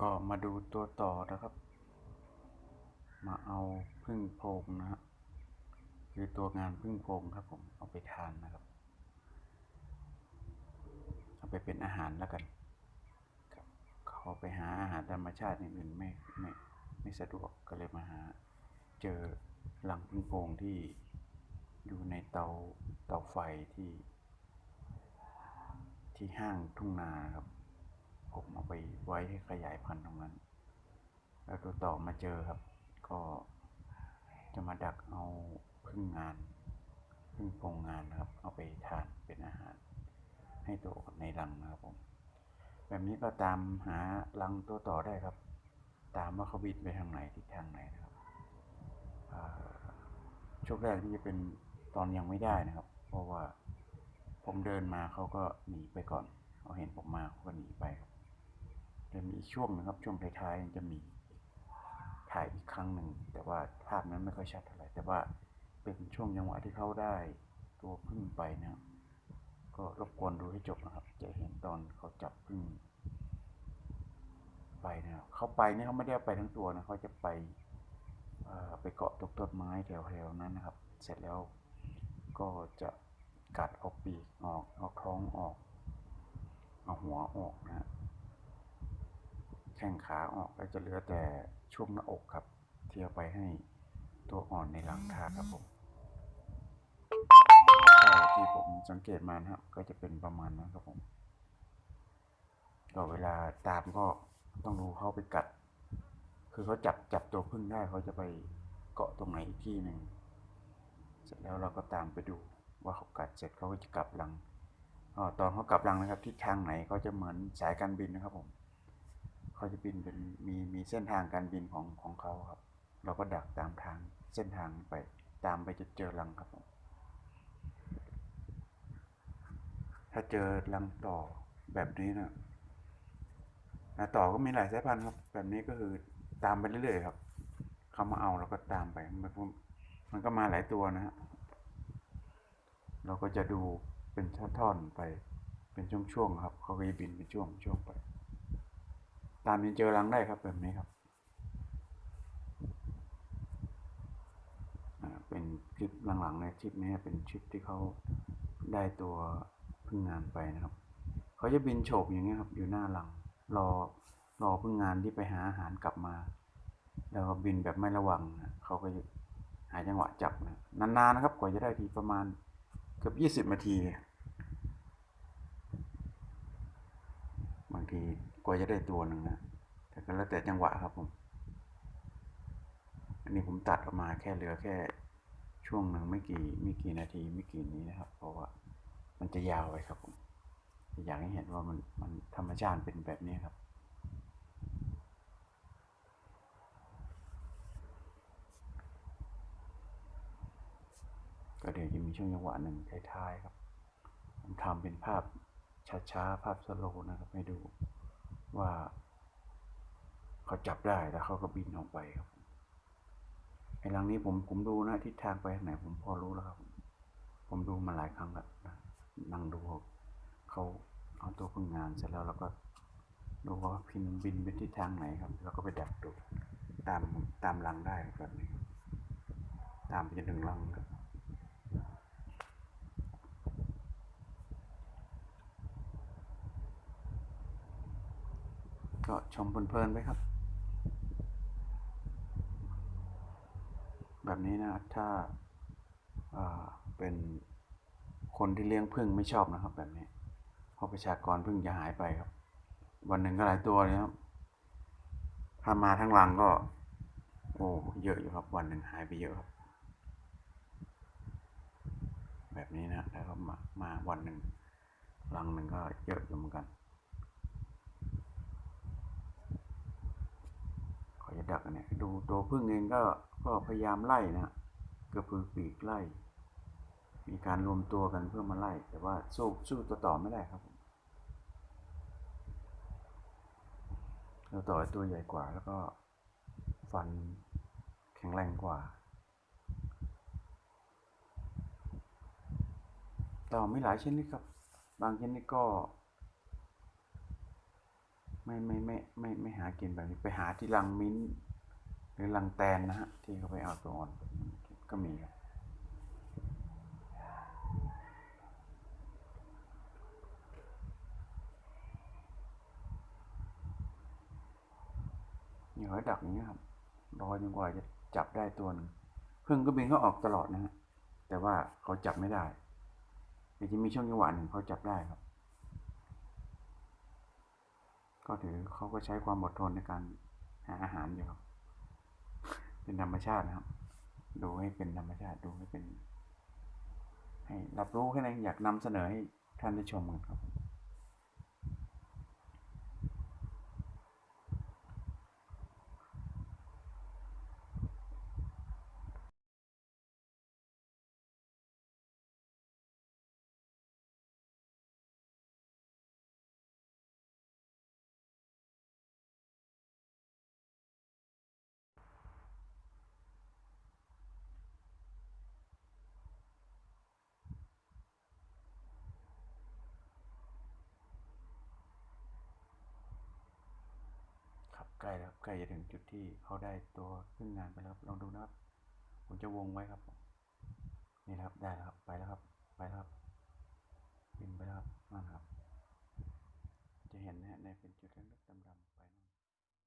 ก็มาดูตัวต่อนะครับ มาเอาพึ่งโพงนะฮะคือตัวงานพึ่งโพงครับผมเอาไปทานนะครับ เอาไปเป็นอาหารแล้วกันครับเขาไปหาอาหารธรรมชาติอื่นไม่ไม่ไม่สะดวกก็เลยมาหา เจอหลังพึ่งโพงที่อยู่ในเตาเตาไฟที่ ที่ห้างทุ่งนาครับ ผมเอาไปไว้ให้ขยายพันธุ์ตรงนั้น แล้วตัวต่อมาเจอครับ ก็จะมาดักเอาพึ่งงานพึ่งโพรงงานนะครับ เอาไปทานเป็นอาหาร ให้ตัวในรังนะครับผม แบบนี้ก็ตามหารังตัวต่อได้ครับ ตามว่าเขาบินไปทางไหนทิศทางไหนนะครับช่วงแรกที่จะเป็นตอนยังไม่ได้นะครับ เพราะว่าผมเดินมาเขาก็หนีไปก่อนเขาเห็นผมมาเขาก็หนีไปครับ จะมีช่วงหนึงครับช่วงท้ายๆจะมีถ่ายอีกครั้งหนึ่งแต่ว่าภาพนั้นไม่ค่อยชัดเท่าไหร่แต่ว่าเป็นช่วงจังหวะที่เขาได้ตัวพึ่งไปนะครับก็รบกวนดูให้จบนะครับ จะเห็นตอนเขาจับพึ่งไปนะครับเขาไปเนี่ยเขาไม่ได้ไปทั้งตัวนะเขาจะไปไปเกาะตกต้นไม้แถวๆนั้นนะครับ เสร็จแล้วก็จะกัดเอาปีกออกเอาท้องออกเอาหัวออกนะฮะ แข้งขาออกก็จะเหลือแต่ช่วงหน้าอกครับ เที่เอาไปให้ตัวอ่อนในหลังทาครับผมใช่ที่ผมสังเกตมานะครับ ก็จะเป็นประมาณนั้นครับผมก็เวลาตามก็ต้องดูเขาไปกัด คือเขาจับจับตัวพึ่งได้เขาจะไปเกาะตรงไหนอีกที่หนึ่งเสร็จแล้วเราก็ตามไปดูว่าเขากัดเสร็จเขาก็จะกลับรังออตอนเขากลับรังนะครับทิศทางไหนเขาจะเหมือนสายการบินนะครับผม เขาจะบินเป็นมีมีเส้นทางการบินของของเขาครับ เราก็ดักตามทางเส้นทางไปตามไปจนเจอรังครับผมถ้าเจอรังต่อแบบนี้นะนะต่อก็มีหลายสายพันธุ์ครับ แบบนี้ก็คือตามไปเรื่อยๆครับเขามาเอาเราก็ตามไปมันก็มันก็มาหลายตัวนะฮะเราก็จะดูเป็นท่อนๆไปเป็นช่วงๆครับ เขาก็จะบินเป็นช่วงช่วงไป ตามจนเจอรังได้ครับแบบนี้ครับเป็นคลิปหลังๆในคลิปนี้เป็นคลิปที่เขาได้ตัวพึ่งงานไปนะครับ เขาจะบินโฉบอย่างเงี้ยครับ อยู่หน้ารัง รอรอพึ่งงานที่ไปหาอาหารกลับมา แล้วก็บินแบบไม่ระวังนะเขาก็จะหาจังหวะจับนะนานๆนะครับ กว่าจะได้ทีประมาณเกือบยี่สิบนาที บางที กว่าจะได้ตัวหนึ่งนะแต่ก็แล้วแต่จังหวะครับผม อันนี้ผมตัดออกมาแค่เหลือแค่ช่วงหนึ่งไม่กี่ไม่กี่นาทีไม่กี่นี้นะครับ เพราะว่ามันจะยาวไปครับผมอยากให้เห็นว่ามันมันธรรมชาติเป็นแบบนี้ครับก็เดี๋ยวจะมีช่วงจังหวะหนึ่งท้ายๆครับ ผมทำเป็นภาพช้าๆ ภาพสโลนะครับ ให้ดู ว่าเขาจับได้แล้วเขาก็บินออกไปครับไอ้หลังนี้ผมผมดูนะทิศทางไปทางไหนผมพอรู้แล้วครับ ผมดูมาหลายครั้งแล้วนั่งดูเขาเอาตัวพึ่งงานเสร็จแล้วเราก็ดูว่าพินบินไปทิศทางไหนครับแล้วก็ไปดักดูตามตามรังได้แบบนี้ ตามไปจนถึงรังครับ ก็ชมเพลินๆไปครับ แบบนี้นะถ้าาเป็นคนที่เลี้ยงพึ่งไม่ชอบนะครับ แบบนี้ เพราะประชากรพึ่งจะหายไปครับ วันหนึ่งก็หลายตัวเลยครับ ถ้ามาทั้งรังก็ โอ้เยอะอยู่ครับ วันหนึ่งหายไปเยอะครับ แบบนี้นะแล้วก็มามาวันหนึ่งรังหนึ่งก็เยอะอยู่เหมือนกัน เขา จะดักเนี่ยดูตัวพึ่งเองก็ก็พยายามไล่นะกระพือปีกไล่ มีการรวมตัวกันเพื่อมาไล่ แต่ว่าสู้สู้ตัวต่อไม่ได้ครับตัวต่อตัวใหญ่กว่าแล้วก็ฟันแข็งแรงกว่าต่อมีหลายชนิดครับ บางชนิดก็ ไม่ไม่ไม่ไม่ไม่หากินแบบนี้ไปหาที่รังมิ้นท์หรือรังแตนนะฮะ ที่เขาไปเอาตัวอ่อนก็มีครับนี่าดักอย่างนี้ยครับรอจนกว่าจะจับได้ตัวหนึ่งพึ่งก็บินเขาออกตลอดนะฮะแต่ว่าเขาจับไม่ได้แต่จะมีช่วงจังหวะหนึ่งเขาจับได้ครับ ก็ถือเขาก็ใช้ความอดทนในการหาอาหารอยู่ครับ เป็นธรรมชาตินะครับ ดูให้เป็นธรรมชาติดูให้เป็น ให้รับรู้แค่นั้นอยากนำเสนอให้ท่านได้ชมกันครับ ใกล้แล้วใกล้จะถึงจุดที่เขาได้ตัวขึ้นงานไปแล้วลองดูนะครับ ผมจะวงไว้ครับ นี่ครับได้แล้วครับ ไปแล้วครับ ไปแล้วครับบินไปแล้วครับนั่นครับ จะเห็นนะฮะในเป็นจุดเล็กๆดำๆ